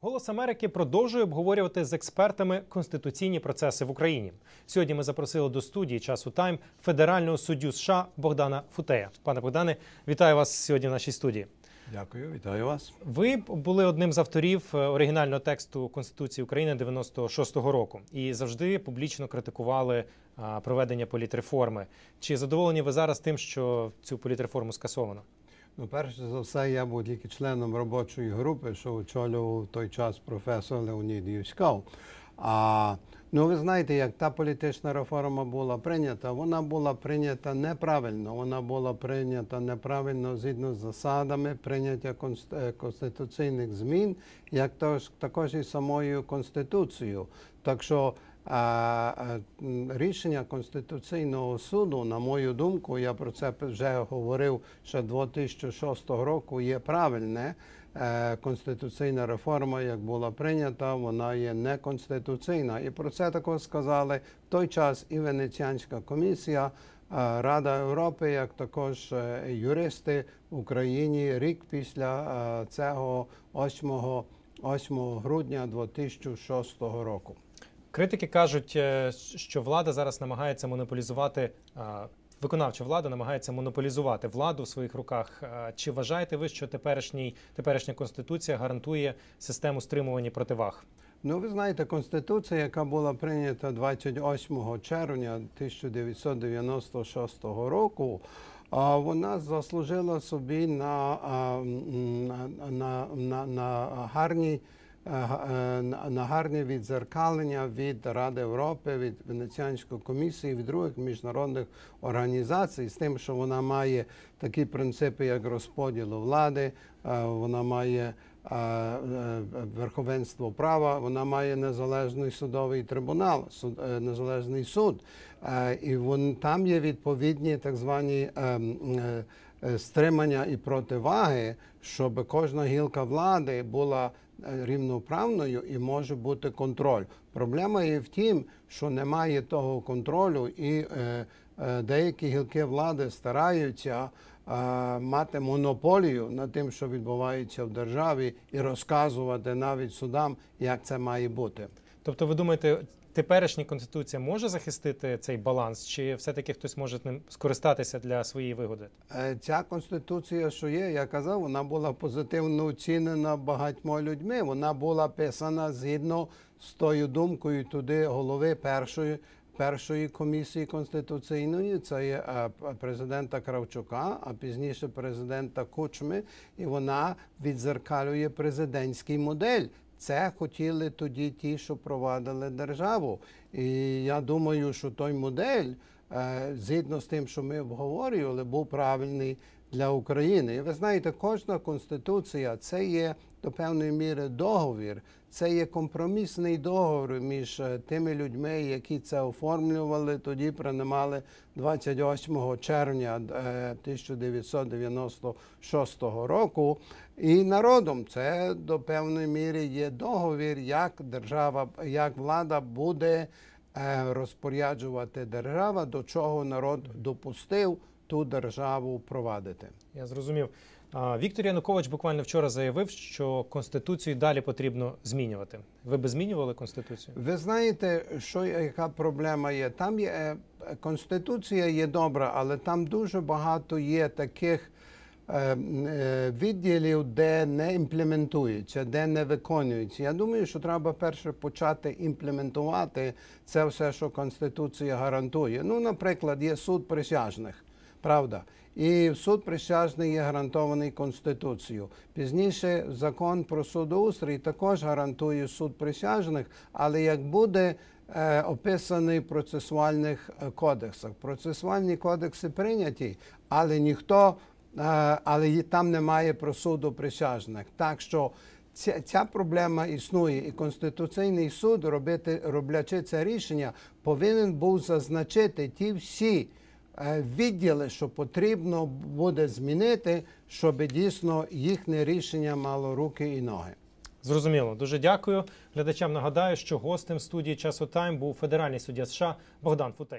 Голос Америки продовжує обговорювати з експертами конституційні процеси в Україні. Сьогодні ми запросили до студії часу Тайм федерального суддю США Богдана Футея. Пане Богдане, вітаю вас сьогодні в нашій студії. Дякую, вітаю вас. Ви були одним з авторів е, оригінального тексту Конституції України 96-го року і завжди публічно критикували проведення політреформи. Чи задоволені ви зараз тим, що цю політреформу скасовано? Ну, перш за все, я був тільки членом робочої групи, що очолював той час професор Леонід Юськов. А ну ви знаєте, як та політична реформа була прийнята, вона була прийнята неправильно. Вона була прийнята неправильно згідно з засадами прийняття конст- конституційних змін, як також і самою конституцією. Так що рішення Конституційного суду, на мою думку, я про це вже говорив ще 2006 року, є правильне. Е, Конституційна реформа, як була прийнята, вона є неконституційна. І про це також сказали в той час і Венеціанська комісія, е, Рада Європи, як також е, юристи в Україні рік після цього 8, 8 грудня 2006 року. Критики кажуть, е, що влада зараз намагається монополізувати. Виконавча влада намагається монополізувати владу в своїх руках. Чи вважаєте ви, що теперішній теперішня конституція гарантує систему стримування противаг? Ну, ви знаєте, конституція, яка була прийнята 28 червня 1996 року, вона заслужила собі на, на, на, на, на гарні. Е, е, на- відзеркалення від Ради Європи, від Венеціанської комісії, від других міжнародних організацій, з тим, що вона має такі принципи, як розподілу влади, е, вона має верховенство права, вона має незалежний судовий трибунал, суд, незалежний суд. І вон, там є відповідні так звані стримання і противаги, щоб кожна гілка влади була рівноправною і може бути контроль. Проблема є в тім, що немає того контролю, і е, е, деякі гілки влади стараються е, мати монополію над тим, що відбувається в державі, і розказувати навіть судам, як це має бути. Тобто, ви думаєте, теперішня конституція може захистити цей баланс, чи все-таки хтось може ним скористатися для своєї вигоди? Е, Ця конституція, що є, я казав, вона була позитивно оцінена багатьма людьми. Вона була писана згідно з тою думкою туди голови першої. Першої комісії конституційної це є е, президента Кравчука, а пізніше президента Кучми, і вона відзеркалює президентський модель. Це хотіли тоді ті, що провадили державу. І я думаю, що той модель е, згідно з тим, що ми обговорювали, був правильний для України. І ви знаєте, кожна конституція це є до певної міри договір, це є компромісний договір між е, тими людьми, які це оформлювали, тоді приймали 28 червня е, 1996 року. І народом це до певної міри є договір, як держава, як влада буде е, розпоряджувати держава, до чого народ допустив ту державу провадити. Я зрозумів. Віктор Янукович буквально вчора заявив, що конституцію далі потрібно змінювати. Ви би змінювали конституцію? Ви знаєте, що яка проблема є? Там є е, конституція є добра, але там дуже багато є таких е, е, відділів, де не імплементується, де не виконується. Я думаю, що треба перше почати імплементувати це все, що конституція гарантує. Ну, наприклад, є суд присяжних. Правда, і суд присяжний є гарантований Конституцією. Пізніше закон про судоустрій також гарантує суд присяжних, але як буде е, описаний в процесуальних е, кодексах. Процесуальні кодекси прийняті, але ніхто, е, але там немає про суду присяжних. Так що Ця, ця проблема існує, і Конституційний суд, робити, роблячи це рішення, повинен був зазначити ті всі відділи, що потрібно буде змінити, щоб дійсно їхнє рішення мало руки і ноги. Зрозуміло. Дуже дякую. Глядачам нагадаю, що гостем студії часу Тайм був федеральний суддя США Богдан Футей.